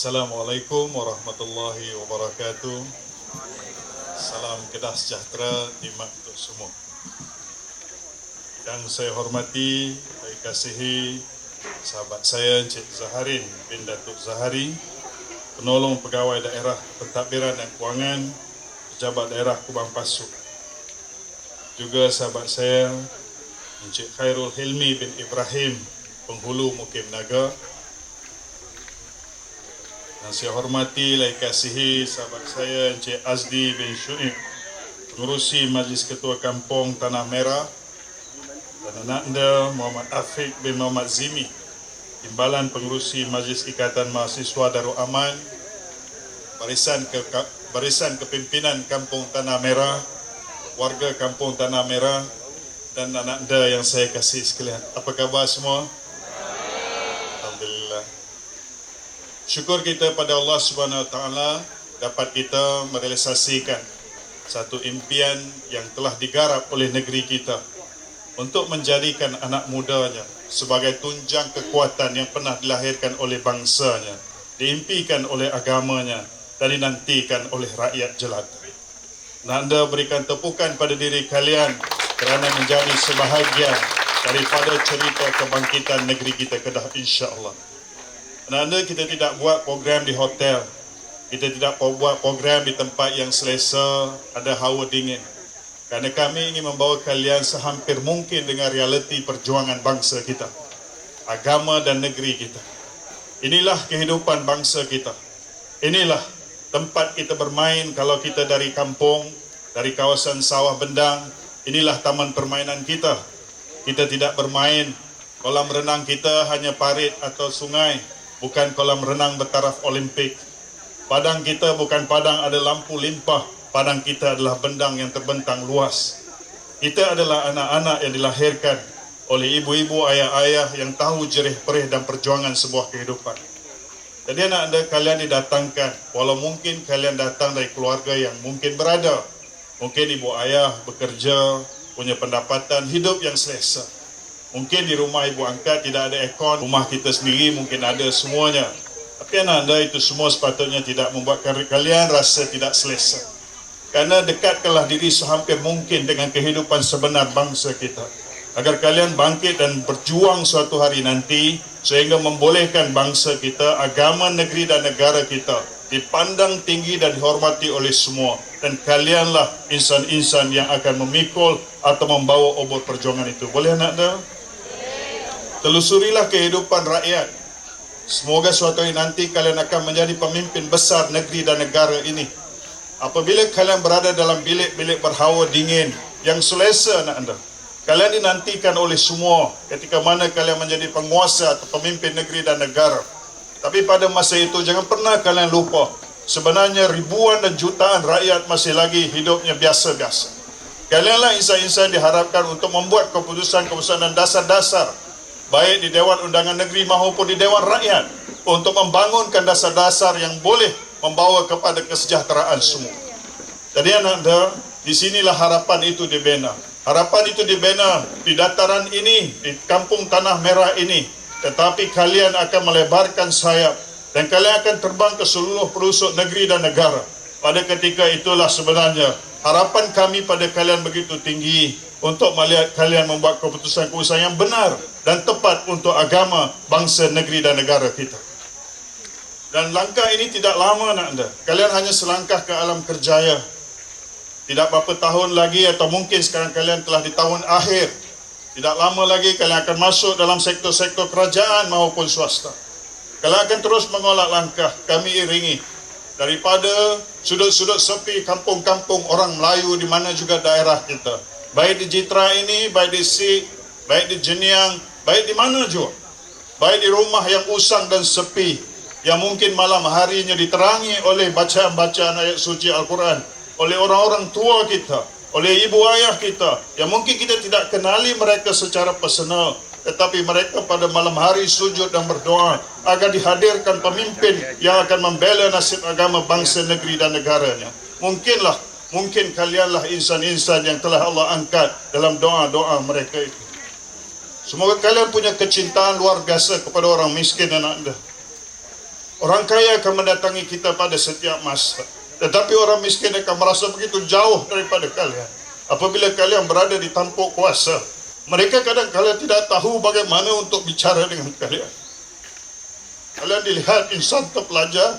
Assalamualaikum warahmatullahi wabarakatuh. Salam kedah sejahtera nikmat untuk semua. Yang saya hormati, saya kasihi sahabat saya Encik Zaharin bin Datuk Zahari, penolong pegawai daerah pentadbiran dan kewangan pejabat daerah Kubang Pasu. Juga sahabat saya Encik Khairul Hilmi bin Ibrahim, penghulu Mukim Naga, yang saya hormati, lai kasihi sahabat saya Encik Azdi bin Syuib Pengurusi Majlis Ketua Kampung Tanah Merah Dan anak anda Muhammad Afiq bin Muhammad Zimi Timbalan Pengurusi Majlis Ikatan Mahasiswa Darul Aman Barisan ke Barisan Kepimpinan Kampung Tanah Merah Warga Kampung Tanah Merah Dan anak anda yang saya kasih sekalian Apa khabar semua? Syukur kita pada Allah Subhanahu Wa Taala dapat kita merealisasikan satu impian yang telah digarap oleh negeri kita untuk menjadikan anak mudanya sebagai tunjang kekuatan yang pernah dilahirkan oleh bangsanya, diimpikan oleh agamanya dan dinantikan oleh rakyat jelata. Nanda berikan tepukan pada diri kalian kerana menjadi sebahagian daripada cerita kebangkitan negeri kita Kedah insya-Allah. Kerana kita tidak buat program di hotel. Kita tidak buat program di tempat yang selesa Ada hawa dingin. Kerana kami ingin membawa kalian sehampir mungkin Dengan realiti perjuangan bangsa kita Agama dan negeri kita. Inilah kehidupan bangsa kita. Inilah tempat kita bermain Kalau kita dari kampung Dari kawasan sawah bendang. Inilah taman permainan kita. Kita tidak bermain Kolam renang kita hanya parit atau sungai bukan kolam renang bertaraf Olimpik. Padang kita bukan padang ada lampu limpah, padang kita adalah bendang yang terbentang luas. Kita adalah anak-anak yang dilahirkan oleh ibu-ibu ayah-ayah yang tahu jerih perih dan perjuangan sebuah kehidupan. Jadi anak anda kalian didatangkan, walau mungkin kalian datang dari keluarga yang mungkin berada. Mungkin ibu ayah bekerja, punya pendapatan hidup yang selesa. Mungkin di rumah ibu angkat tidak ada aircon, rumah kita sendiri mungkin ada semuanya. Tapi anda itu semua sepatutnya tidak membuat kalian rasa tidak selesa. Karena dekatkanlah diri sehampir mungkin dengan kehidupan sebenar bangsa kita. Agar kalian bangkit dan berjuang suatu hari nanti sehingga membolehkan bangsa kita, agama negeri dan negara kita dipandang tinggi dan dihormati oleh semua. Dan kalianlah insan-insan yang akan memikul atau membawa obor perjuangan itu. Boleh anak anda? Telusurilah kehidupan rakyat. Semoga suatu hari nanti kalian akan menjadi pemimpin besar negeri dan negara ini. Apabila kalian berada dalam bilik-bilik berhawa dingin yang selesa anak anda. Kalian dinantikan oleh semua ketika mana kalian menjadi penguasa atau pemimpin negeri dan negara. Tapi pada masa itu jangan pernah kalian lupa. Sebenarnya ribuan dan jutaan rakyat masih lagi hidupnya biasa-biasa. Kalianlah insan-insan diharapkan untuk membuat keputusan-keputusan dan dasar-dasar baik di Dewan Undangan Negeri maupun di Dewan Rakyat untuk membangunkan dasar-dasar yang boleh membawa kepada kesejahteraan semua. Jadi anak anda, di sinilah harapan itu dibina. Harapan itu dibina di dataran ini, di kampung Tanah Merah ini. Tetapi kalian akan melebarkan sayap dan kalian akan terbang ke seluruh pelosok negeri dan negara. Pada ketika itulah sebenarnya harapan kami pada kalian begitu tinggi untuk melihat kalian membuat keputusan-keputusan yang benar dan tepat untuk agama, bangsa, negeri dan negara kita. Dan langkah ini tidak lama nak anda. Kalian hanya selangkah ke alam kerjaya. Tidak berapa tahun lagi atau mungkin sekarang kalian telah di tahun akhir. Tidak lama lagi kalian akan masuk dalam sektor-sektor kerajaan maupun swasta. Kalian akan terus mengolak langkah. Kami iringi daripada sudut-sudut sepi kampung-kampung orang Melayu di mana juga daerah kita baik di Jitra ini, baik di Sik, baik di Jeniang, baik di mana juga. Baik di rumah yang usang dan sepi, yang mungkin malam harinya diterangi oleh bacaan-bacaan ayat suci Al-Quran, oleh orang-orang tua kita, oleh ibu ayah kita, yang mungkin kita tidak kenali mereka secara personal, tetapi mereka pada malam hari sujud dan berdoa agar dihadirkan pemimpin yang akan membela nasib agama bangsa negeri dan negaranya. Mungkinlah mungkin kalianlah insan-insan yang telah Allah angkat dalam doa-doa mereka itu. Semoga kalian punya kecintaan luar biasa kepada orang miskin dan anda. Orang kaya akan mendatangi kita pada setiap masa. Tetapi orang miskin akan merasa begitu jauh daripada kalian. Apabila kalian berada di tampuk kuasa, mereka kadang-kadang tidak tahu bagaimana untuk bicara dengan kalian. Kalian dilihat insan terpelajar,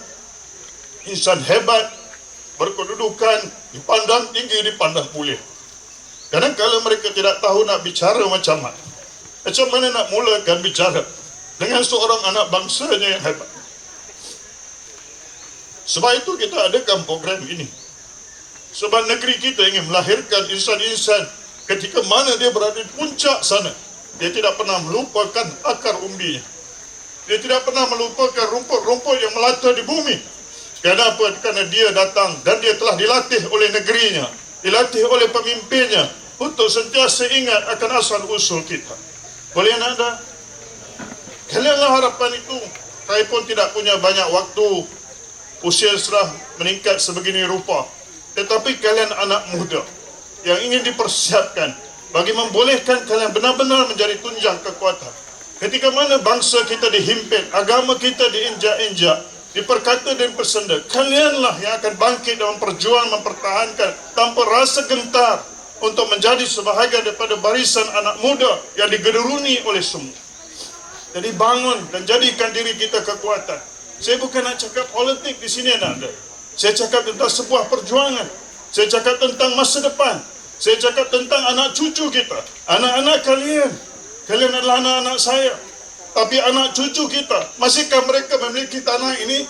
insan hebat, berkedudukan, dipandang tinggi, dipandang mulia. Kadang-kadang mereka tidak tahu nak bicara macam mana. Macam mana nak mulakan bicara dengan seorang anak bangsanya yang hebat. Sebab itu kita adakan program ini. Sebab negeri kita ingin melahirkan insan-insan ketika mana dia berada di puncak sana. Dia tidak pernah melupakan akar umbinya. Dia tidak pernah melupakan rumput-rumput yang melata di bumi. Kenapa? Kerana dia datang dan dia telah dilatih oleh negerinya. Dilatih oleh pemimpinnya untuk sentiasa ingat akan asal usul kita. Boleh anda? Kalianlah harapan itu. Saya pun tidak punya banyak waktu usia serah meningkat sebegini rupa. Tetapi kalian anak muda yang ingin dipersiapkan bagi membolehkan kalian benar-benar menjadi tunjang kekuatan. Ketika mana bangsa kita dihimpit, agama kita diinjak-injak, diperkata dan bersenda, kalianlah yang akan bangkit dalam perjuangan mempertahankan tanpa rasa gentar untuk menjadi sebahagian daripada barisan anak muda yang digeruni oleh semua. Jadi bangun dan jadikan diri kita kekuatan. Saya bukan nak cakap politik di sini anak anda. Saya cakap tentang sebuah perjuangan. Saya cakap tentang masa depan. Saya cakap tentang anak cucu kita. Anak-anak kalian. Kalian adalah anak-anak saya. Tapi anak cucu kita, masihkah mereka memiliki tanah ini?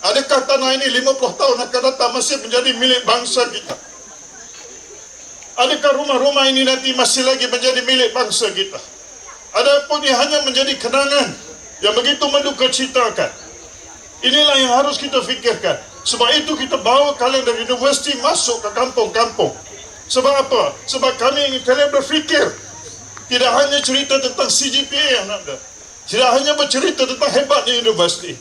Adakah tanah ini 50 tahun akan datang masih menjadi milik bangsa kita? Adakah rumah-rumah ini nanti masih lagi menjadi milik bangsa kita? Adapun ia hanya menjadi kenangan yang begitu menduka citakan. Inilah yang harus kita fikirkan. Sebab itu kita bawa kalian dari universiti masuk ke kampung-kampung. Sebab apa? Sebab kami ingin kalian berfikir. Tidak hanya cerita tentang CGPA yang ada. Tidak hanya bercerita tentang hebatnya universiti.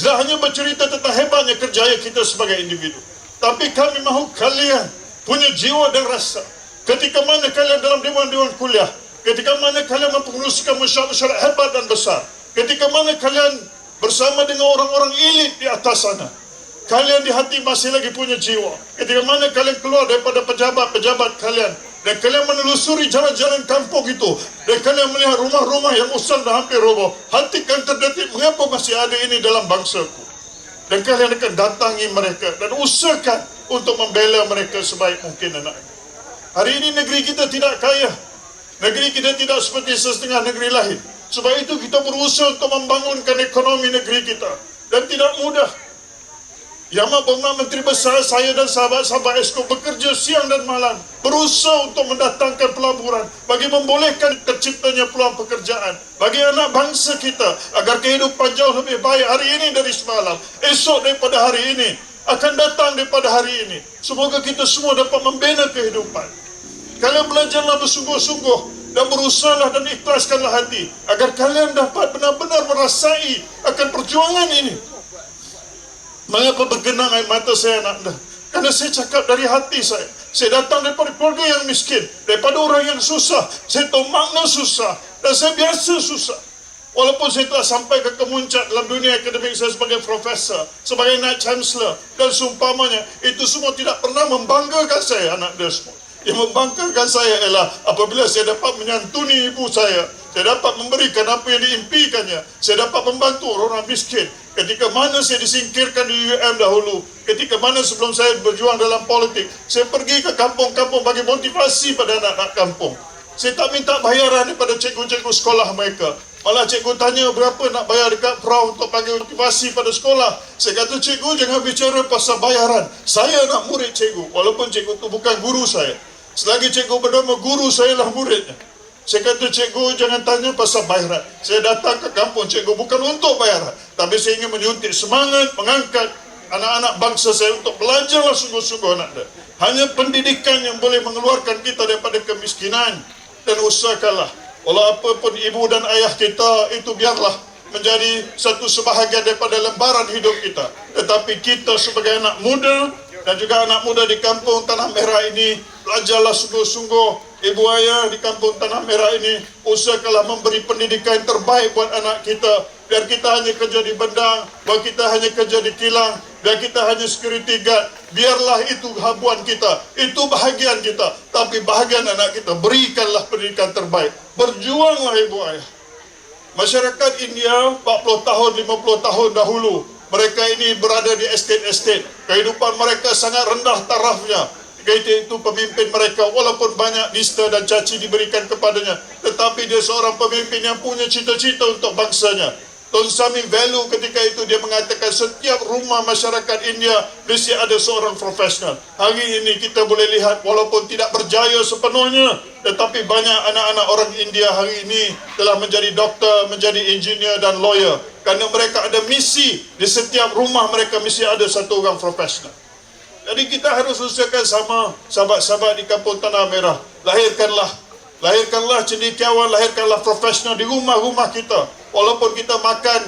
Tidak hanya bercerita tentang hebatnya kerjaya kita sebagai individu. Tapi kami mahu kalian punya jiwa dan rasa. Ketika mana kalian dalam dewan-dewan kuliah. Ketika mana kalian mempengerusikan masyarakat hebat dan besar. Ketika mana kalian bersama dengan orang-orang elit di atas sana. Kalian di hati masih lagi punya jiwa. Ketika mana kalian keluar daripada pejabat-pejabat kalian dan kalian menelusuri jalan-jalan kampung itu dan kalian melihat rumah-rumah yang usang dan hampir roboh, hati kalian terdetik mengapa masih ada ini dalam bangsaku. Dan kalian akan datangi mereka dan usahakan untuk membela mereka sebaik mungkin anak. Hari ini negeri kita tidak kaya. Negeri kita tidak seperti setengah negeri lain. Sebab itu kita berusaha untuk membangunkan ekonomi negeri kita. Dan tidak mudah. Yang Bangla Menteri Besar saya dan sahabat-sahabat ESCO bekerja siang dan malam. Berusaha untuk mendatangkan pelaburan. Bagi membolehkan terciptanya peluang pekerjaan. Bagi anak bangsa kita. Agar kehidupan jauh lebih baik hari ini dari semalam. Esok daripada hari ini. Akan datang daripada hari ini. Semoga kita semua dapat membina kehidupan. Kalian belajarlah bersungguh-sungguh dan berusahalah dan ikhlaskanlah hati agar kalian dapat benar-benar merasai akan perjuangan ini. Mengapa bergenang air mata saya nak anda? Kerana saya cakap dari hati saya. Saya datang daripada keluarga yang miskin. Daripada orang yang susah. Saya tahu makna susah. Dan saya biasa susah. Walaupun saya telah sampai ke kemuncak dalam dunia akademik saya sebagai profesor. Sebagai night chancellor. Dan seumpamanya. Itu semua tidak pernah membanggakan saya anak dia semua. Yang membanggakan saya ialah apabila saya dapat menyantuni ibu saya. Saya dapat memberikan apa yang diimpikannya. Saya dapat membantu orang-orang miskin. Ketika mana saya disingkirkan di UM dahulu. Ketika mana sebelum saya berjuang dalam politik. Saya pergi ke kampung-kampung bagi motivasi pada anak-anak kampung. Saya tak minta bayaran daripada cikgu-cikgu sekolah mereka. Malah cikgu tanya berapa nak bayar dekat perahu untuk bagi motivasi pada sekolah. Saya kata cikgu jangan bicara pasal bayaran. Saya nak murid cikgu. Walaupun cikgu itu bukan guru saya. Selagi cikgu bernama guru saya lah muridnya. Saya kata cikgu jangan tanya pasal bayaran. Saya datang ke kampung cikgu bukan untuk bayaran. Tapi saya ingin menyuntik semangat mengangkat anak-anak bangsa saya untuk belajarlah sungguh-sungguh anak dia. Hanya pendidikan yang boleh mengeluarkan kita daripada kemiskinan. Dan usahakanlah. Walau apapun ibu dan ayah kita itu biarlah menjadi satu sebahagian daripada lembaran hidup kita. Tetapi kita sebagai anak muda dan juga anak muda di kampung Tanah Merah ini belajarlah sungguh-sungguh ibu ayah di kampung Tanah Merah ini usahakanlah memberi pendidikan terbaik buat anak kita biar kita hanya kerja di bendang, biar kita hanya kerja di kilang, biar kita hanya security guard, biarlah itu habuan kita, itu bahagian kita, tapi bahagian anak kita, berikanlah pendidikan terbaik. Berjuanglah ibu ayah. Masyarakat India 40 tahun, 50 tahun dahulu, mereka ini berada di estate-estate. Kehidupan mereka sangat rendah tarafnya. Ketika itu pemimpin mereka walaupun banyak nista dan caci diberikan kepadanya tetapi dia seorang pemimpin yang punya cita-cita untuk bangsanya. Tun Sami value ketika itu dia mengatakan setiap rumah masyarakat India mesti ada seorang profesional. Hari ini kita boleh lihat walaupun tidak berjaya sepenuhnya tetapi banyak anak-anak orang India hari ini telah menjadi doktor, menjadi engineer dan lawyer kerana mereka ada misi di setiap rumah mereka mesti ada satu orang profesional. Jadi kita harus usahakan sama sahabat-sahabat di kampung Tanah Merah. Lahirkanlah. Lahirkanlah cendekiawan, lahirkanlah profesional di rumah-rumah kita. Walaupun kita makan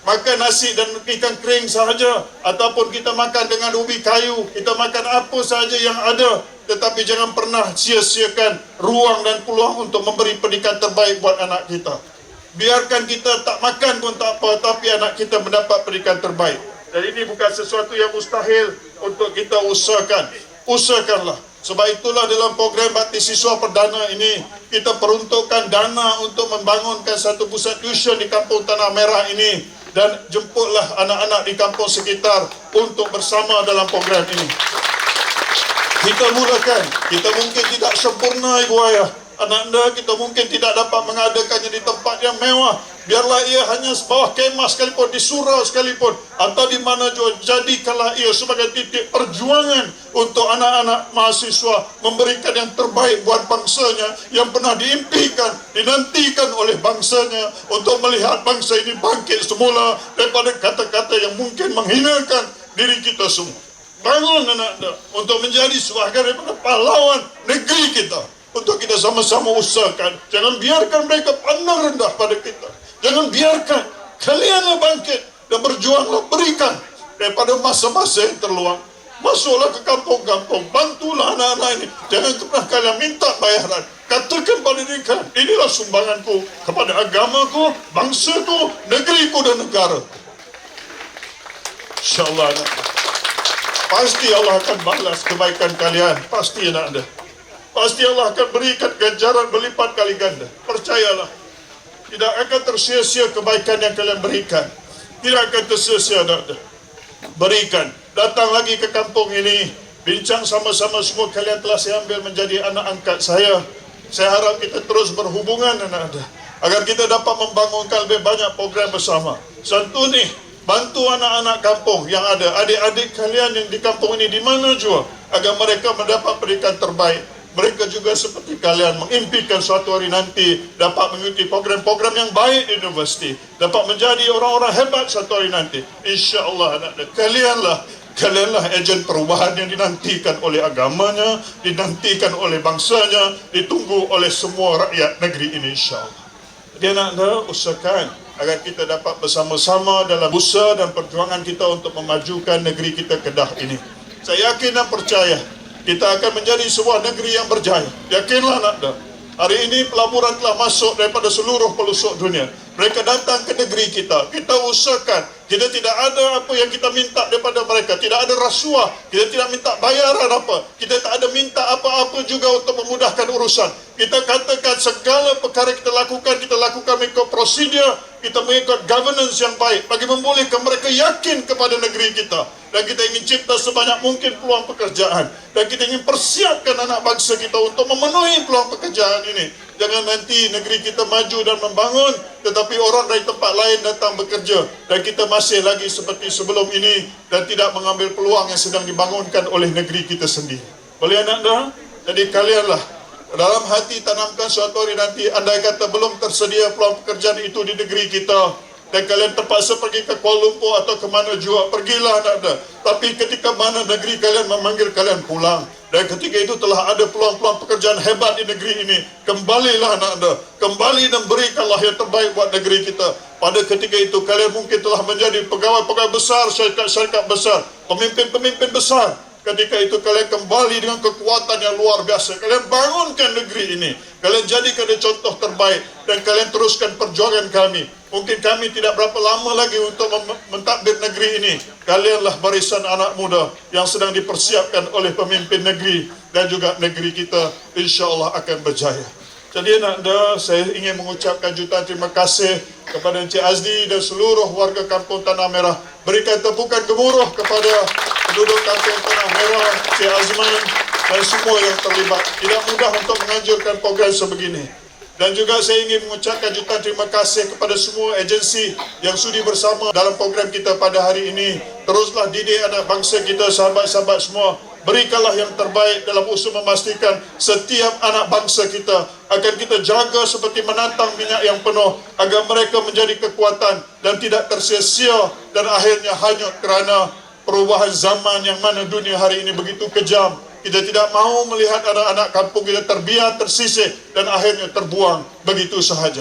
makan nasi dan ikan kering sahaja ataupun kita makan dengan ubi kayu, kita makan apa sahaja yang ada tetapi jangan pernah sia-siakan ruang dan peluang untuk memberi pendidikan terbaik buat anak kita. Biarkan kita tak makan pun tak apa tapi anak kita mendapat pendidikan terbaik. Dan ini bukan sesuatu yang mustahil untuk kita usahakan. Usahakanlah. Sebab itulah dalam program bakti siswa perdana ini, kita peruntukkan dana untuk membangunkan satu pusat tuition di kampung Tanah Merah ini. Dan jemputlah anak-anak di kampung sekitar untuk bersama dalam program ini. Kita mulakan. Kita mungkin tidak sempurna ibu ayah. Anak anda kita mungkin tidak dapat mengadakannya di tempat yang mewah. Biarlah ia hanya sebawah kemah sekalipun, di surau sekalipun. Atau di mana juga. Jadikanlah ia sebagai titik perjuangan untuk anak-anak mahasiswa memberikan yang terbaik buat bangsanya yang pernah diimpikan, dinantikan oleh bangsanya untuk melihat bangsa ini bangkit semula daripada kata-kata yang mungkin menghinakan diri kita semua. Bangun anak anda untuk menjadi sebahagian daripada pahlawan negeri kita untuk kita sama-sama usahakan. Jangan biarkan mereka pandang rendah pada kita. Jangan biarkan kalianlah bangkit dan berjuanglah berikan daripada masa-masa yang terluang. Masuklah ke kampung-kampung, bantulah anak-anak ini. Jangan pernah kalian minta bayaran. Katakan pada kalian, inilah sumbanganku kepada agamaku, bangsaku, negeriku dan negara. InsyaAllah anak. Pasti Allah akan balas kebaikan kalian. Pasti anak anda. Pasti Allah akan berikan ganjaran berlipat kali ganda. Percayalah. Tidak akan tersia-sia kebaikan yang kalian berikan. Tidak akan tersia-sia anda. Berikan. Datang lagi ke kampung ini. Bincang sama-sama semua kalian telah saya ambil menjadi anak angkat saya. Saya harap kita terus berhubungan anak anda. Agar kita dapat membangunkan lebih banyak program bersama. Santuni, bantu anak-anak kampung yang ada. Adik-adik kalian yang di kampung ini di mana juga. Agar mereka mendapat pendidikan terbaik mereka juga seperti kalian mengimpikan suatu hari nanti dapat mengikuti program-program yang baik di universiti. Dapat menjadi orang-orang hebat suatu hari nanti. insya-Allah anak-anak. Kalianlah kalianlah ejen perubahan yang dinantikan oleh agamanya dinantikan oleh bangsanya ditunggu oleh semua rakyat negeri ini insya-Allah. Dia nak usahakan agar kita dapat bersama-sama dalam usaha dan perjuangan kita untuk memajukan negeri kita Kedah ini. Saya yakin dan percaya kita akan menjadi sebuah negeri yang berjaya. Yakinlah nak dah. Hari ini pelaburan telah masuk daripada seluruh pelosok dunia. Mereka datang ke negeri kita. Kita usahakan. Kita tidak ada apa yang kita minta daripada mereka. Tidak ada rasuah. Kita tidak minta bayaran apa. Kita tak ada minta apa-apa juga untuk memudahkan urusan. Kita katakan segala perkara kita lakukan, kita lakukan mengikut prosedur, kita mengikut governance yang baik bagi membolehkan mereka yakin kepada negeri kita dan kita ingin cipta sebanyak mungkin peluang pekerjaan dan kita ingin persiapkan anak bangsa kita untuk memenuhi peluang pekerjaan ini jangan nanti negeri kita maju dan membangun tetapi orang dari tempat lain datang bekerja. Dan kita masih lagi seperti sebelum ini dan tidak mengambil peluang yang sedang dibangunkan oleh negeri kita sendiri. Boleh anak dah jadi kalianlah dalam hati tanamkan suatu hari nanti andai kata belum tersedia peluang pekerjaan itu di negeri kita dan kalian terpaksa pergi ke Kuala Lumpur atau ke mana juga, pergilah anak anda. Tapi ketika mana negeri kalian memanggil kalian pulang, dan ketika itu telah ada peluang-peluang pekerjaan hebat di negeri ini, kembalilah anak anda. Kembali dan berikanlah yang terbaik buat negeri kita. Pada ketika itu kalian mungkin telah menjadi pegawai-pegawai besar, syarikat-syarikat besar, pemimpin-pemimpin besar. Ketika itu kalian kembali dengan kekuatan yang luar biasa. Kalian bangunkan negeri ini. Kalian jadikan dia contoh terbaik. Dan kalian teruskan perjuangan kami Mungkin kami tidak berapa lama lagi untuk mentadbir negeri ini. Kalianlah barisan anak muda yang sedang dipersiapkan oleh pemimpin negeri dan juga negeri kita insya-Allah akan berjaya. Jadi anak anda, saya ingin mengucapkan jutaan terima kasih kepada Encik Azdi dan seluruh warga kampung Tanah Merah. Berikan tepukan gemuruh kepada penduduk kampung Tanah Merah, Encik Azman dan semua yang terlibat. Tidak mudah untuk menganjurkan program sebegini. Dan juga saya ingin mengucapkan jutaan terima kasih kepada semua agensi yang sudi bersama dalam program kita pada hari ini. Teruslah didik anak bangsa kita, sahabat-sahabat semua. Berikanlah yang terbaik dalam usaha memastikan setiap anak bangsa kita akan kita jaga seperti menantang minyak yang penuh agar mereka menjadi kekuatan dan tidak tersia-sia dan akhirnya hanyut kerana perubahan zaman yang mana dunia hari ini begitu kejam. Kita tidak mahu melihat anak-anak kampung kita terbiar, tersisih dan akhirnya terbuang begitu sahaja.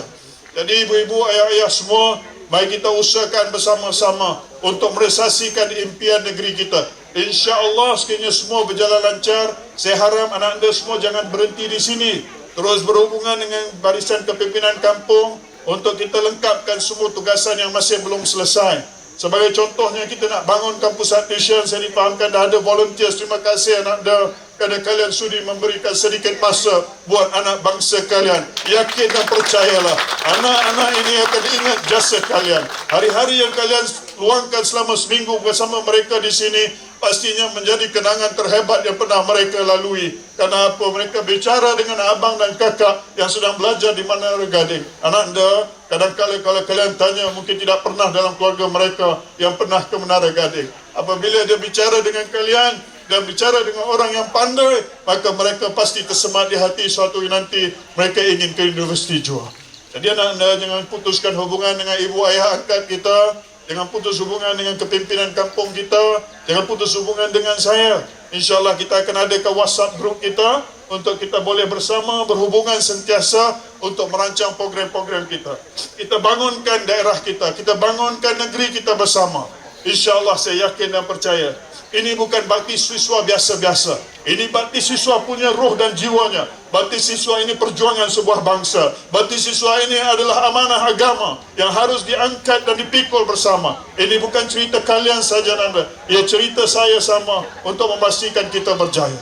Jadi ibu-ibu, ayah-ayah semua, mari kita usahakan bersama-sama untuk merealisasikan impian negeri kita. Insya Allah sekiranya semua berjalan lancar, saya harap anak anda semua jangan berhenti di sini. Terus berhubungan dengan barisan kepimpinan kampung untuk kita lengkapkan semua tugasan yang masih belum selesai. Sebagai contohnya kita nak bangun kampus admission saya difahamkan dah ada volunteers. Terima kasih anak anda kerana kalian sudi memberikan sedikit masa buat anak bangsa kalian. Yakin dan percayalah anak-anak ini akan ingat jasa kalian. Hari-hari yang kalian luangkan selama seminggu bersama mereka di sini pastinya menjadi kenangan terhebat yang pernah mereka lalui. Kerana apa? Mereka bicara dengan abang dan kakak yang sedang belajar di Menara Gading. Anak anda kadang-kadang kalau kalian tanya mungkin tidak pernah dalam keluarga mereka yang pernah ke Menara Gading apabila dia bicara dengan kalian dan bicara dengan orang yang pandai maka mereka pasti tersemat di hati suatu nanti mereka ingin ke universiti jua jadi anda jangan putuskan hubungan dengan ibu ayah angkat kita Jangan putus hubungan dengan kepimpinan kampung kita. Jangan putus hubungan dengan saya. InsyaAllah kita akan adakan WhatsApp group kita untuk kita boleh bersama berhubungan sentiasa untuk merancang program-program kita. Kita bangunkan daerah kita. Kita bangunkan negeri kita bersama. InsyaAllah saya yakin dan percaya. Ini bukan bakti siswa biasa-biasa. Ini bakti siswa punya roh dan jiwanya. Bakti siswa ini perjuangan sebuah bangsa. Bakti siswa ini adalah amanah agama yang harus diangkat dan dipikul bersama. Ini bukan cerita kalian saja anda. Ia cerita saya sama untuk memastikan kita berjaya.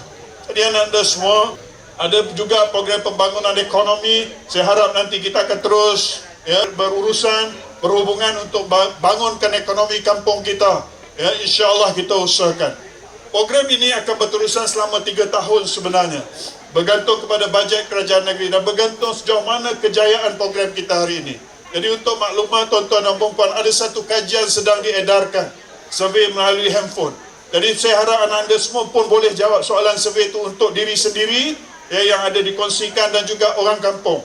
Jadi anak anda semua, ada juga program pembangunan ekonomi. Saya harap nanti kita akan terus ya, berurusan, berhubungan untuk ba- bangunkan ekonomi kampung kita. Ya, insyaAllah kita usahakan. Program ini akan berterusan selama tiga tahun sebenarnya. Bergantung kepada bajet kerajaan negeri dan bergantung sejauh mana kejayaan program kita hari ini. Jadi untuk maklumat tuan-tuan dan puan ada satu kajian sedang diedarkan. Survey melalui handphone. Jadi saya harap anda semua pun boleh jawab soalan survey itu untuk diri sendiri ya, yang ada dikongsikan dan juga orang kampung.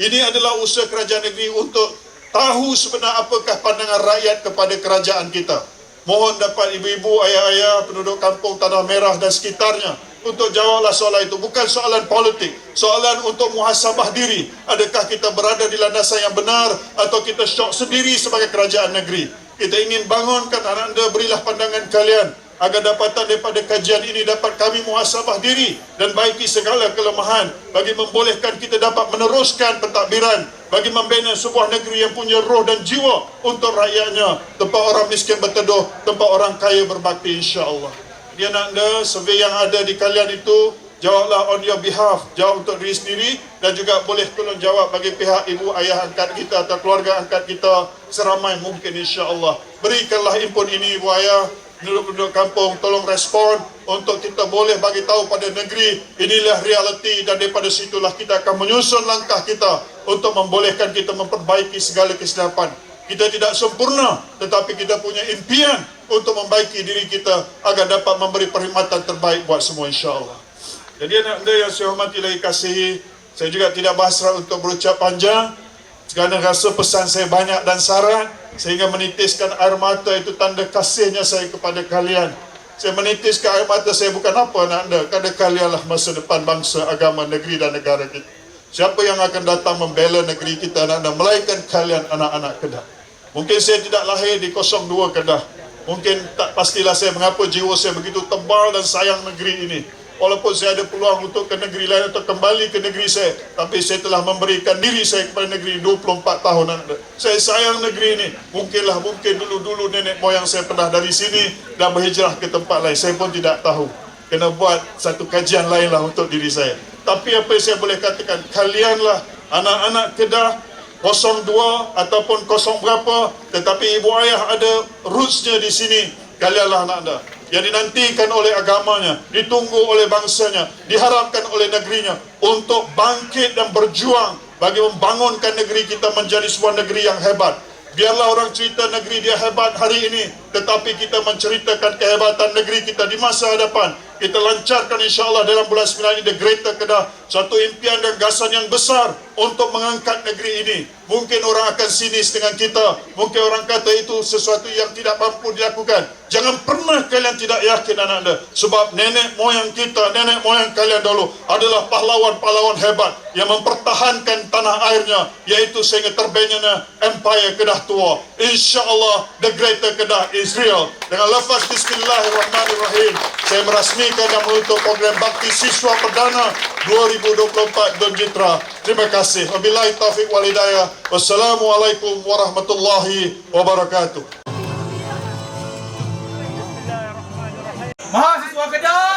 Ini adalah usaha kerajaan negeri untuk tahu sebenar apakah pandangan rakyat kepada kerajaan kita. Mohon dapat ibu-ibu, ayah-ayah, penduduk kampung Tanah Merah dan sekitarnya untuk jawablah soalan itu. Bukan soalan politik, soalan untuk muhasabah diri. Adakah kita berada di landasan yang benar atau kita syok sendiri sebagai kerajaan negeri? Kita ingin bangunkan anak anda, berilah pandangan kalian agar dapatan daripada kajian ini dapat kami muhasabah diri dan baiki segala kelemahan bagi membolehkan kita dapat meneruskan pentadbiran bagi membina sebuah negeri yang punya roh dan jiwa untuk rakyatnya tempat orang miskin berteduh tempat orang kaya berbakti insya-Allah. Dia nak anda survey yang ada di kalian itu jawablah on your behalf. Jawab untuk diri sendiri dan juga boleh tolong jawab bagi pihak ibu ayah angkat kita atau keluarga angkat kita seramai mungkin insya-Allah. Berikanlah input ini ibu ayah penduduk-penduduk kampung tolong respon untuk kita boleh bagi tahu pada negeri inilah realiti dan daripada situlah kita akan menyusun langkah kita untuk membolehkan kita memperbaiki segala kesilapan kita tidak sempurna tetapi kita punya impian untuk membaiki diri kita agar dapat memberi perkhidmatan terbaik buat semua insya-Allah. Jadi anak anda yang saya hormati lagi kasihi, saya juga tidak berhasrat untuk berucap panjang kerana rasa pesan saya banyak dan syarat sehingga menitiskan air mata itu tanda kasihnya saya kepada kalian. Saya menitiskan air mata saya bukan apa anak anda, kerana kalianlah masa depan bangsa, agama, negeri dan negara kita. Siapa yang akan datang membela negeri kita anak anda, melainkan kalian anak-anak Kedah. Mungkin saya tidak lahir di 02 Kedah. Mungkin tak pastilah saya mengapa jiwa saya begitu tebal dan sayang negeri ini. Walaupun saya ada peluang untuk ke negeri lain atau kembali ke negeri saya tapi saya telah memberikan diri saya kepada negeri 24 tahun anda. saya sayang negeri ini. Mungkinlah mungkin dulu-dulu nenek moyang saya pernah dari sini dan berhijrah ke tempat lain. Saya pun tidak tahu. Kena buat satu kajian lain lah untuk diri saya. Tapi apa yang saya boleh katakan kalianlah anak-anak Kedah 02 ataupun 0 berapa tetapi ibu ayah ada rootsnya di sini kalianlah anak anda yang dinantikan oleh agamanya ditunggu oleh bangsanya diharapkan oleh negerinya untuk bangkit dan berjuang bagi membangunkan negeri kita menjadi sebuah negeri yang hebat. Biarlah orang cerita negeri dia hebat hari ini tetapi kita menceritakan kehebatan negeri kita di masa hadapan. Kita lancarkan insyaAllah dalam bulan 9 ini The Greater Kedah satu impian dan gasan yang besar untuk mengangkat negeri ini. Mungkin orang akan sinis dengan kita. Mungkin orang kata itu sesuatu yang tidak mampu dilakukan. Jangan pernah kalian tidak yakin anak anda. Sebab nenek moyang kita nenek moyang kalian dahulu adalah pahlawan-pahlawan hebat yang mempertahankan tanah airnya yaitu sehingga terbentuknya Empire Kedah Tua. insyaAllah The Greater Kedah is real dengan lafaz Bismillahirrahmanirrahim saya merasmikan dan menutup program Bakti Siswa Perdana 2024 Don Jitra. Terima kasih. Wabillahi taufiq wal hidayah. Wassalamualaikum warahmatullahi wabarakatuh. Mahasiswa Kedah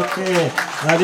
Okey. Jadi